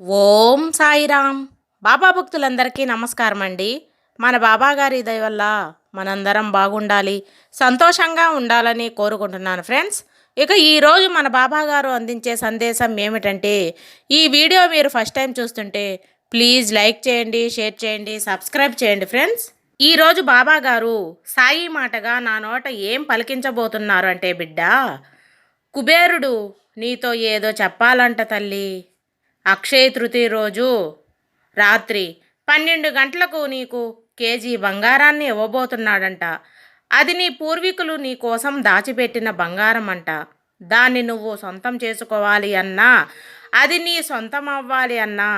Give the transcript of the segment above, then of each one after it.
ఓం సాయిరామ్. బాబా భక్తులందరికీ నమస్కారం అండి మన బాబా గారి దయ వల్ల మనందరం బాగుండాలి సంతోషంగా ఉండాలని కోరుకుంటున్నాను ఫ్రెండ్స్. ఇక ఈరోజు మన బాబా గారు అందించే సందేశం ఏమిటంటే ఈ వీడియో మీరు ఫస్ట్ టైం చూస్తుంటే ప్లీజ్ లైక్ చేయండి షేర్ చేయండి సబ్స్క్రైబ్ చేయండి ఫ్రెండ్స్. ఈరోజు బాబాగారు సాయి మాటగా నా నోట ఏం పలికించబోతున్నారు అంటే బిడ్డ కుబేరుడు నీతో ఏదో చెప్పాలంట తల్లి. అక్షయ తృతీయ రోజు రాత్రి పన్నెండు గంటలకు నీకు కేజీ బంగారాన్ని ఇవ్వబోతున్నాడంట. అది నీ పూర్వీకులు నీ కోసం దాచిపెట్టిన బంగారం అంట దాన్ని నువ్వు సొంతం చేసుకోవాలి అన్నా. అది నీ సొంతం అవ్వాలి అన్నా.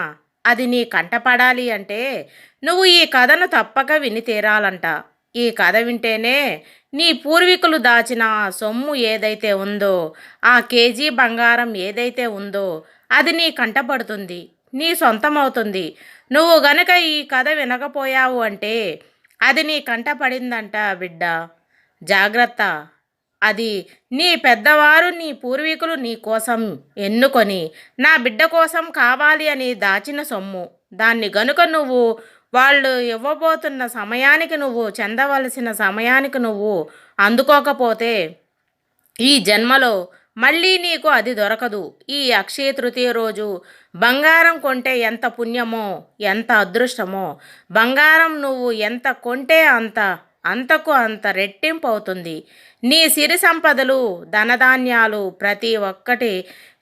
అది నీ కంటపడాలి అంటే నువ్వు ఈ కథను తప్పక విని తీరాలంట. ఈ కథ వింటేనే నీ పూర్వీకులు దాచిన సొమ్ము ఏదైతే ఉందో ఆ కేజీ బంగారం ఏదైతే ఉందో అది నీ కంటపడుతుంది నీ సొంతం అవుతుంది నువ్వు గనక ఈ కథ వినకపోయావు అంటే అది నీ కంటపడిందంట బిడ్డ. జాగ్రత్త. అది నీ పెద్దవారు నీ పూర్వీకులు నీ కోసం ఎన్నుకొని నా బిడ్డ కోసం కావాలి అని దాచిన సొమ్ము. దాన్ని గనుక నువ్వు వాళ్ళు ఇవ్వబోతున్న సమయానికి నువ్వు చెందవలసిన సమయానికి నువ్వు అందుకోకపోతే ఈ జన్మలో మళ్ళీ నీకు అది దొరకదు. ఈ అక్షయ తృతీయ రోజు బంగారం కొంటే ఎంత పుణ్యమో ఎంత అదృష్టమో బంగారం నువ్వు ఎంత కొంటే అంత అంతకు అంత రెట్టింపు అవుతుంది నీ సిరి సంపదలు ధనధాన్యాలు ప్రతి ఒక్కటి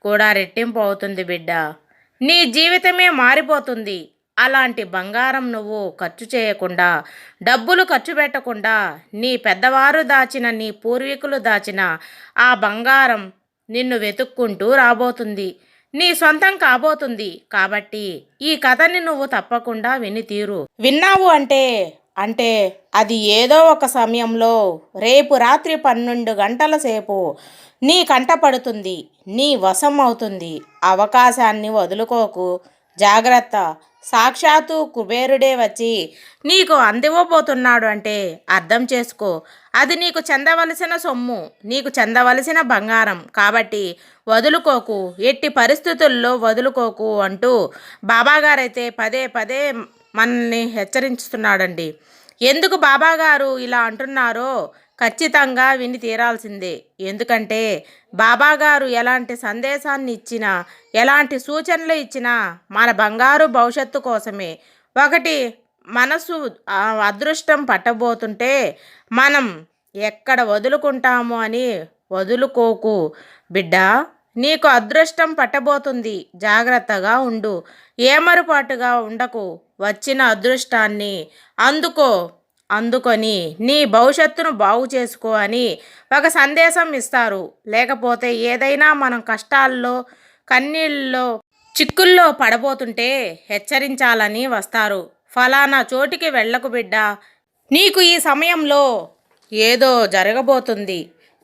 కూడా రెట్టింపు అవుతుంది బిడ్డ. నీ జీవితమే మారిపోతుంది. అలాంటి బంగారం నువ్వు ఖర్చు చేయకుండా డబ్బులు ఖర్చు పెట్టకుండా నీ పెద్దవారు దాచిన నీ పూర్వీకులు దాచిన ఆ బంగారం నిన్ను వెతుక్కుంటూ రాబోతుంది. నీ సొంతం కాబోతుంది. కాబట్టి ఈ కథని నువ్వు తప్పకుండా విని తీరు. విన్నావు అంటే? అంటే అది ఏదో ఒక సమయంలో రేపు రాత్రి పన్నెండు గంటల సేపు నీ కంట పడుతుంది. నీ వశం అవుతుంది. అవకాశాన్ని వదులుకోకు. జాగ్రత్త. సాక్షాత్తు కుబేరుడే వచ్చి నీకు అందివ్వబోతున్నాడు అంటే అర్థం చేసుకో. అది నీకు చెందవలసిన సొమ్ము నీకు చెందవలసిన బంగారం. కాబట్టి వదులుకోకు ఎట్టి పరిస్థితుల్లో వదులుకోకు అంటూ బాబాగారైతే పదే పదే మనల్ని హెచ్చరించుతున్నాడండి ఎందుకు బాబాగారు ఇలా అంటున్నారో ఖచ్చితంగా విని తీరాల్సిందే. ఎందుకంటే బాబాగారు ఎలాంటి సందేశాన్ని ఇచ్చినా ఎలాంటి సూచనలు ఇచ్చినా మన బంగారు భవిష్యత్తు కోసమే. ఒకటి మనసు అదృష్టం పట్టబోతుంటే మనం ఎక్కడ వదులుకుంటాము అని వదులుకోకు. బిడ్డ నీకు అదృష్టం పట్టబోతుంది. జాగ్రత్తగా ఉండు. ఏమరుపాటుగా ఉండకు. వచ్చిన అదృష్టాన్ని అందుకో. అందుకొని నీ భవిష్యత్తును బాగు చేసుకో అని ఒక సందేశం ఇస్తారు. లేకపోతే ఏదైనా మనం కష్టాల్లో కన్నీళ్ళలో చిక్కుల్లో పడబోతుంటే హెచ్చరించాలని వస్తారు. ఫలానా చోటికి వెళ్ళకు బిడ్డ. నీకు ఈ సమయంలో ఏదో జరగబోతుంది.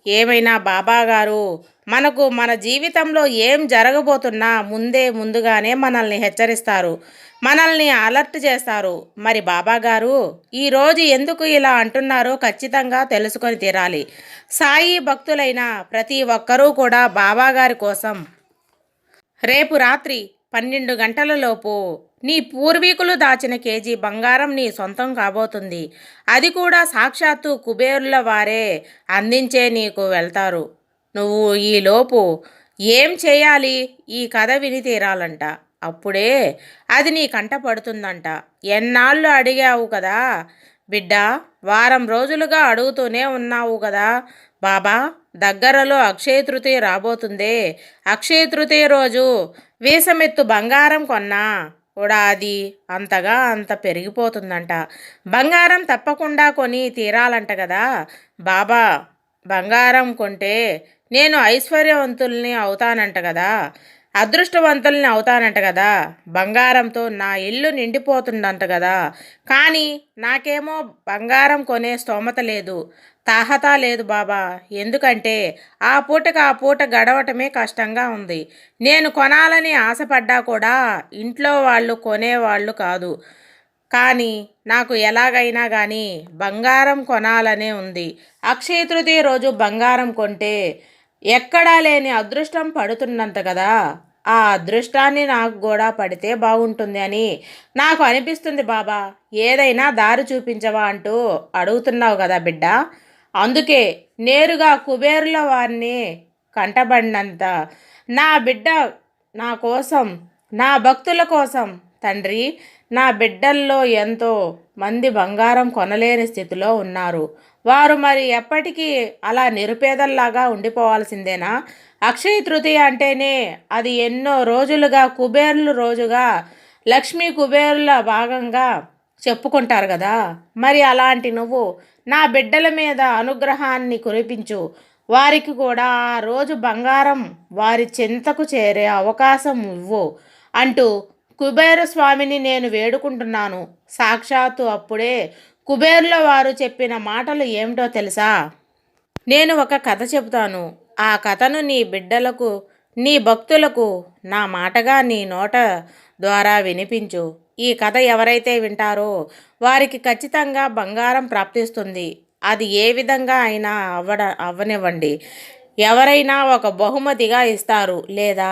ఏమైనా బాబాగారు మనకు మన జీవితంలో ఏం జరగబోతున్నా ముందే ముందుగానే మనల్ని హెచ్చరిస్తారు. మనల్ని అలర్ట్ చేస్తారు. మరి బాబా గారు ఈరోజు ఎందుకు ఇలా అంటున్నారో ఖచ్చితంగా తెలుసుకొని తీరాలి. సాయి భక్తులైన ప్రతి ఒక్కరూ కూడా బాబా గారి కోసం రేపు రాత్రి పన్నెండు గంటలలోపు నీ పూర్వీకులు దాచిన కేజీ బంగారం నీ సొంతం కాబోతుంది. అది కూడా సాక్షాత్తు కుబేరుల వారే అందించే నీకు వెళ్తారు. నువ్వు ఈలోపు ఏం చేయాలి? ఈ కథ విని తీరాలంట. అప్పుడే అది నీ కంట పడుతుందంట. ఎన్నాళ్ళు అడిగావు కదా? బిడ్డ వారం రోజులుగా అడుగుతూనే ఉన్నావు కదా. బాబా దగ్గరలో అక్షయ తృతీయ రాబోతుందే. అక్షయ తృతీయ రోజు వీసమెత్తు బంగారం కొన్నా. కూడా అది అంతగా అంత పెరిగిపోతుందంట. బంగారం తప్పకుండా కొని తీరాలంట కదా. బాబా బంగారం కొంటే నేను ఐశ్వర్యవంతుల్ని అవుతానంట కదా అదృష్టవంతుల్ని అవుతానంట కదా బంగారంతో నా ఇల్లు నిండిపోతుందంట కదా. కానీ నాకేమో బంగారం కొనే స్తోమత లేదు తాహత లేదు బాబా. ఎందుకంటే ఆ పూటకు ఆ పూట గడవటమే కష్టంగా ఉంది. నేను కొనాలని ఆశపడ్డా కూడా ఇంట్లో వాళ్ళు కొనేవాళ్ళు కాదు. కానీ నాకు ఎలాగైనా కానీ బంగారం కొనాలనే ఉంది. అక్షయ తృతీయ రోజు బంగారం కొంటే ఎక్కడా లేని అదృష్టం పడుతున్నంత కదా? ఆ అదృష్టాన్ని నాకు కూడా పడితే బాగుంటుంది అని నాకు అనిపిస్తుంది బాబా. ఏదైనా దారి చూపించవా అంటూ అడుగుతున్నావు కదా బిడ్డ. అందుకే నేరుగా కుబేరుల వారిని కంటబడినంత నా బిడ్డ నా కోసం నా భక్తుల కోసం తండ్రి నా బిడ్డల్లో ఎంతో మంది బంగారం కొనలేని స్థితిలో ఉన్నారు. వారు మరి ఎప్పటికీ అలా నిరుపేదల్లాగా ఉండిపోవాల్సిందేనా? అక్షయ తృతీయ అంటేనే అది ఎన్నో రోజులుగా కుబేరులు రోజుగా లక్ష్మీ కుబేరుల భాగంగా చెప్పుకుంటారు కదా? మరి అలాంటి నువ్వు నా బిడ్డల మీద అనుగ్రహాన్ని కురిపించు. వారికి కూడా ఆ రోజు బంగారం వారి చింతకు చేరే అవకాశం ఇవ్వు అంటూ కుబేర స్వామిని నేను వేడుకుంటున్నాను. సాక్షాత్తు అప్పుడే కుబేర్ల వారు చెప్పిన మాటలు ఏమిటో తెలుసా? నేను ఒక కథ చెబుతాను. ఆ కథను నీ బిడ్డలకు నీ భక్తులకు నా మాటగా నీ నోట ద్వారా వినిపించు. ఈ కథ ఎవరైతే వింటారో వారికి ఖచ్చితంగా బంగారం ప్రాప్తిస్తుంది. అది ఏ విధంగా అయినా అవ్వడ అవ్వనివ్వండి ఎవరైనా ఒక బహుమతిగా ఇస్తారు లేదా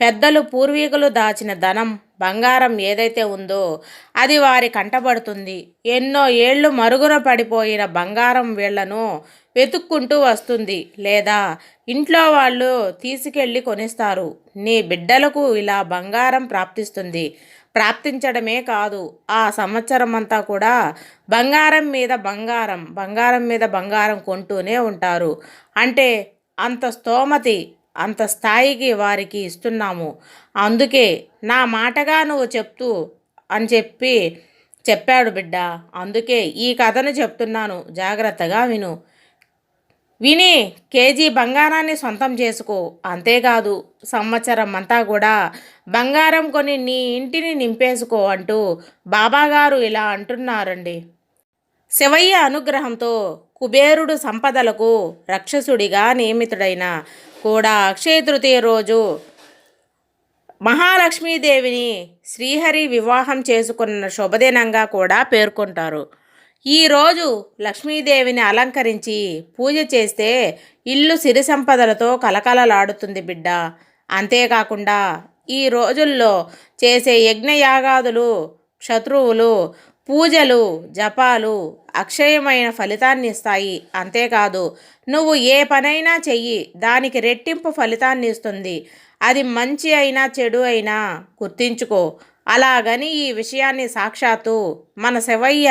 పెద్దలు పూర్వీకులు దాచిన ధనం బంగారం ఏదైతే ఉందో అది వారి కంటబడుతుంది ఎన్నో ఏళ్ళు మరుగున పడిపోయిన బంగారం వీళ్ళను వెతుక్కుంటూ వస్తుంది. లేదా ఇంట్లో వాళ్ళు తీసుకెళ్ళి కొనిస్తారు. నీ బిడ్డలకు ఇలా బంగారం ప్రాప్తిస్తుంది. ప్రాప్తించడమే కాదు ఆ సంవత్సరం అంతా కూడా బంగారం మీద బంగారం బంగారం మీద బంగారం కొంటూనే ఉంటారు. అంటే అంత స్తోమతి అంత స్థాయికి వారికి ఇస్తున్నాము. అందుకే నా మాటగా నువ్వు చెప్తూ అని చెప్పి చెప్పాడు బిడ్డ. అందుకే ఈ కథను చెప్తున్నాను. జాగ్రత్తగా విను. విని కేజీ బంగారాన్ని సొంతం చేసుకో. అంతేకాదు సంవత్సరం అంతా కూడా బంగారం కొని నీ ఇంటిని నింపేసుకో అంటూ బాబాగారు ఇలా అంటున్నారండి. శివయ్య అనుగ్రహంతో కుబేరుడు సంపదలకు రక్షసుడిగా నియమితుడైన కూడా అక్షయ తృతీయ రోజు మహాలక్ష్మీదేవిని శ్రీహరి వివాహం చేసుకున్న శుభదినంగా కూడా పేర్కొంటారు. ఈరోజు లక్ష్మీదేవిని అలంకరించి పూజ చేస్తే ఇల్లు సిరి సంపదలతో కలకలలాడుతుంది బిడ్డ. అంతేకాకుండా ఈ రోజుల్లో చేసే యజ్ఞయాగాదులు శత్రువులు పూజలు జపాలు అక్షయమైన ఫలితాన్ని ఇస్తాయి అంతేకాదు నువ్వు ఏ పనైనా చెయ్యి దానికి రెట్టింపు ఫలితాన్ని ఇస్తుంది అది మంచి అయినా చెడు అయినా గుర్తించుకో. అలాగని ఈ విషయాన్ని సాక్షాత్తు మన శివయ్య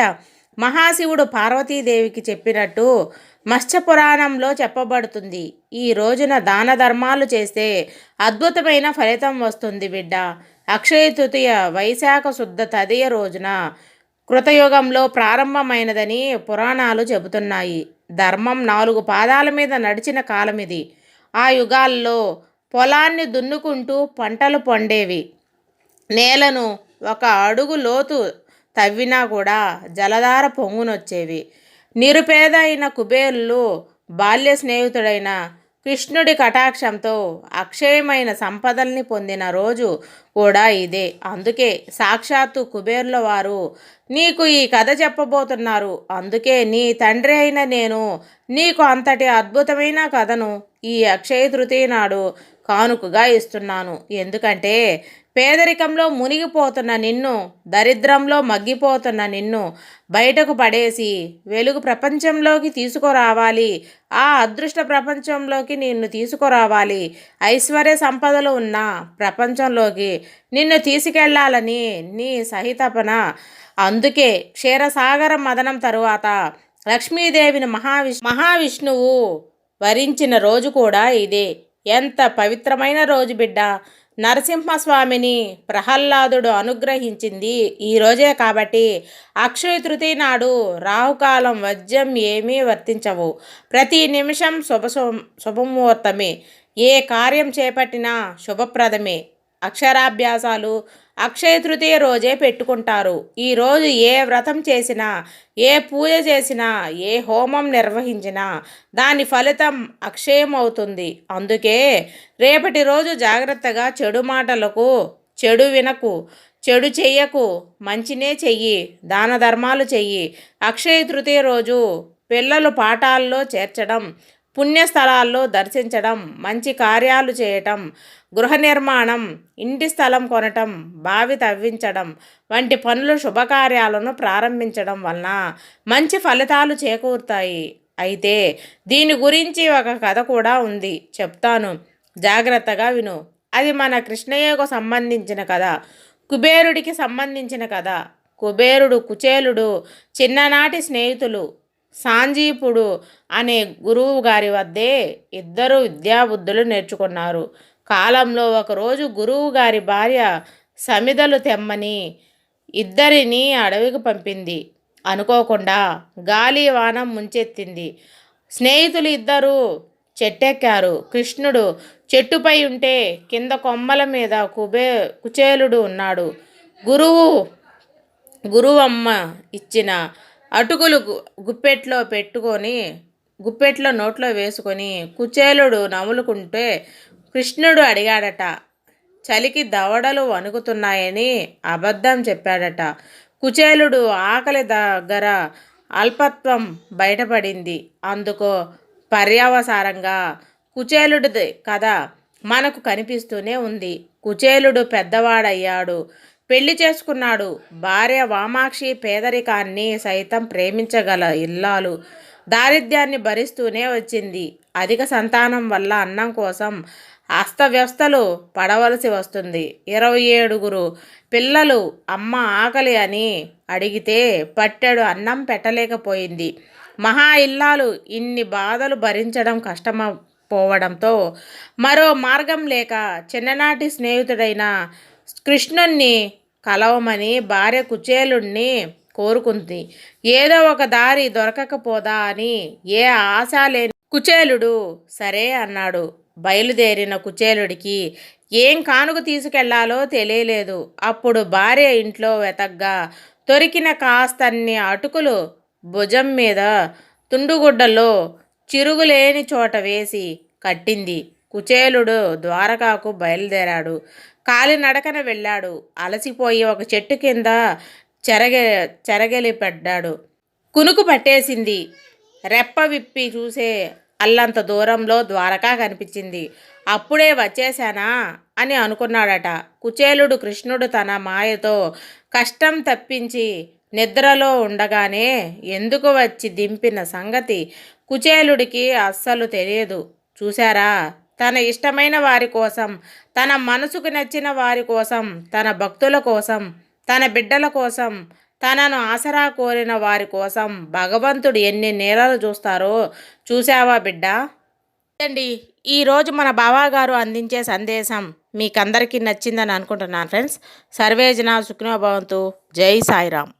మహాశివుడు పార్వతీదేవికి చెప్పినట్టు మత్స్యపురాణంలో చెప్పబడుతుంది. ఈ రోజున దాన ధర్మాలు చేస్తే అద్భుతమైన ఫలితం వస్తుంది బిడ్డ. అక్షయ తృతీయ వైశాఖ శుద్ధ తదియ రోజున కృతయుగంలో ప్రారంభమైనదని పురాణాలు చెబుతున్నాయి. ధర్మం నాలుగు పాదాల మీద నడిచిన కాలం ఇది ఆ యుగాల్లో పొలాన్ని దున్నుకుంటూ పంటలు పండేవి. నేలను ఒక అడుగు లోతు తవ్వినా కూడా జలధార పొంగునొచ్చేవి. నిరుపేద అయిన కుబేరులు బాల్య స్నేహితుడైన కృష్ణుడి కటాక్షంతో అక్షయమైన సంపదల్ని పొందిన రోజు కూడా ఇదే. అందుకే సాక్షాత్తు కుబేర్ల వారు నీకు ఈ కథ చెప్పబోతున్నారు. అందుకే నీ తండ్రి అయిన నేను నీకు అంతటి అద్భుతమైన కథను ఈ అక్షయ తృతీయ నాడు కానుకగా ఇస్తున్నాను. ఎందుకంటే పేదరికంలో మునిగిపోతున్న నిన్ను దరిద్రంలో మగ్గిపోతున్న నిన్ను బయటకు పడేసి వెలుగు ప్రపంచంలోకి తీసుకురావాలి. ఆ అదృష్ట ప్రపంచంలోకి నిన్ను తీసుకురావాలి. ఐశ్వర్య సంపదలు ఉన్న ప్రపంచంలోకి నిన్ను తీసుకెళ్ళాలని నీ సహితపన. అందుకే క్షీరసాగర మదనం తరువాత లక్ష్మీదేవిని మహావిష్ మహావిష్ణువు వరించిన రోజు కూడా ఇదే. ఎంత పవిత్రమైన రోజు బిడ్డ. నరసింహస్వామిని ప్రహ్లాదుడు అనుగ్రహించింది ఈరోజే కాబట్టి అక్షయ తృతీయ నాడు రాహుకాలం వజ్యం ఏమీ వర్తించవు. ప్రతి నిమిషం శుభ శుభముహూర్తమే. ఏ కార్యం చేపట్టినా శుభప్రదమే. అక్షరాభ్యాసాలు అక్షయ తృతీయ రోజే పెట్టుకుంటారు. ఈరోజు ఏ వ్రతం చేసినా ఏ పూజ చేసినా ఏ హోమం నిర్వహించినా దాని ఫలితం అక్షయం అవుతుంది అందుకే రేపటి రోజు జాగ్రత్తగా చెడు మాటలకు చెడు వినకు చెడు చెయ్యకు మంచినే చెయ్యి దాన ధర్మాలు చెయ్యి. అక్షయ తృతీయ రోజు పిల్లలు పాఠాల్లో చేర్చడం పుణ్యస్థలాల్లో దర్శించడం మంచి కార్యాలు చేయటం గృహ నిర్మాణం ఇంటి స్థలం కొనటం బావి తవ్వించడం వంటి పనులు శుభకార్యాలను ప్రారంభించడం వలన మంచి ఫలితాలు చేకూరుతాయి. అయితే దీని గురించి ఒక కథ కూడా ఉంది. చెప్తాను. జాగ్రత్తగా విను. అది మన కృష్ణయ్యకు సంబంధించిన కథ. కుబేరుడికి సంబంధించిన కథ. కుబేరుడు కుచేలుడు చిన్ననాటి స్నేహితులు సాంజీపుడు అనే గురువు గారి వద్దే ఇద్దరు విద్యాబుద్ధులు నేర్చుకున్నారు. కాలంలో ఒకరోజు గురువు గారి భార్య సమిదలు తెమ్మని ఇద్దరిని అడవికి పంపింది. అనుకోకుండా గాలి వానం ముంచెత్తింది. స్నేహితులు ఇద్దరు చెట్టెక్కారు. కృష్ణుడు చెట్టుపై ఉంటే కింద కొమ్మల మీద కుబే కుచేలుడు ఉన్నాడు. గురువు గురువమ్మ ఇచ్చిన అటుకులు గుప్పెట్లో పెట్టుకొని గుప్పెట్లో నోట్లో వేసుకొని కుచేలుడు నములుకుంటే కృష్ణుడు అడిగాడట చలికి దవడలు వణుకుతున్నాయని అబద్ధం చెప్పాడట. కుచేలుడు ఆకలి దగ్గర అల్పత్వం బయటపడింది. అందుకు పర్యవసారంగా కుచేలుడిది కథ మనకు కనిపిస్తూనే ఉంది. కుచేలుడు పెద్దవాడయ్యాడు. పెళ్ళి చేసుకున్నాడు. భార్య వామాక్షి పేదరికాన్ని సైతం ప్రేమించగల ఇల్లాలు దారిద్ర్యాన్ని భరిస్తూనే వచ్చింది. అధిక సంతానం వల్ల అన్నం కోసం అస్తవ్యవస్థలు పడవలసి వస్తుంది. ఇరవై ఏడుగురు పిల్లలు అమ్మ ఆకలి అని అడిగితే పట్టెడు అన్నం పెట్టలేకపోయింది. మహా ఇల్లాలు ఇన్ని బాధలు భరించడం కష్టమైపోవడంతో మరో మార్గం లేక చిన్ననాటి స్నేహితుడైన కృష్ణుణ్ణి కలవమని భార్య కుచేలుణ్ణి కోరుకుంది. ఏదో ఒక దారి దొరకకపోదా అని ఏ ఆశ లేని కుచేలుడు సరే అన్నాడు. బయలుదేరిన కుచేలుడికి ఏం కానుక తీసుకెళ్ళాలో తెలియలేదు. అప్పుడు భార్య ఇంట్లో వెతగ్గా దొరికిన కాస్తన్ని అటుకులు భుజం మీద తుండుగుడ్డలో చిరుగులేని చోట వేసి కట్టింది. కుచేలుడు ద్వారకాకు బయలుదేరాడు. కాలినడకన వెళ్ళాడు. అలసిపోయి ఒక చెట్టు కింద చెరగె చెరగలి పడ్డాడు. కునుకు పట్టేసింది. రెప్ప విప్పి చూసే అల్లంత దూరంలో ద్వారకా కనిపించింది. అప్పుడే వచ్చేశానా? అని అనుకున్నాడట. కుచేలుడు కృష్ణుడు తన మాయతో కష్టం తప్పించి నిద్రలో ఉండగానే ఎందుకు వచ్చి దింపిన సంగతి కుచేలుడికి అస్సలు తెలియదు. చూశారా? తన ఇష్టమైన వారి కోసం తన మనసుకు నచ్చిన వారి కోసం తన భక్తుల కోసం తన బిడ్డల కోసం తనను ఆసరా కోరిన వారి కోసం భగవంతుడు ఎన్ని నేలలు చూస్తారో చూసావా బిడ్డ? అండి ఈరోజు మన బావాగారు అందించే సందేశం మీకందరికీ నచ్చిందని అనుకుంటున్నాను ఫ్రెండ్స్. సర్వేజన సుఖ్నోభవంతు. జై సాయిరామ్.